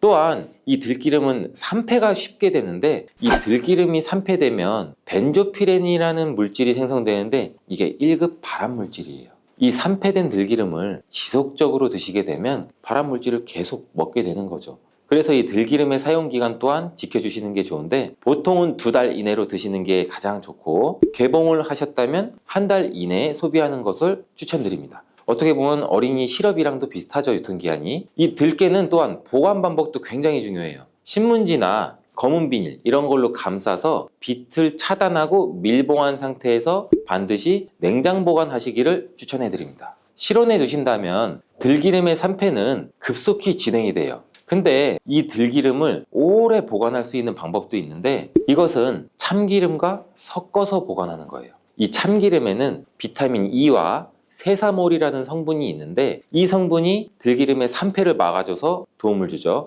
또한 이 들기름은 산패가 쉽게 되는데 이 들기름이 산패되면 벤조피렌이라는 물질이 생성되는데 이게 1급 발암 물질이에요. 이 산패된 들기름을 지속적으로 드시게 되면 발암 물질을 계속 먹게 되는 거죠. 그래서 이 들기름의 사용 기간 또한 지켜주시는 게 좋은데 보통은 두 달 이내로 드시는 게 가장 좋고 개봉을 하셨다면 한 달 이내에 소비하는 것을 추천드립니다. 어떻게 보면 어린이 시럽이랑도 비슷하죠 유통기한이. 이 들깨는 또한 보관 방법도 굉장히 중요해요. 신문지나 검은 비닐 이런 걸로 감싸서 빛을 차단하고 밀봉한 상태에서 반드시 냉장 보관하시기를 추천해 드립니다. 실온에 두신다면 들기름의 산패는 급속히 진행이 돼요. 근데 이 들기름을 오래 보관할 수 있는 방법도 있는데 이것은 참기름과 섞어서 보관하는 거예요. 이 참기름에는 비타민 E와 세사몰이라는 성분이 있는데 이 성분이 들기름의 산패를 막아줘서 도움을 주죠.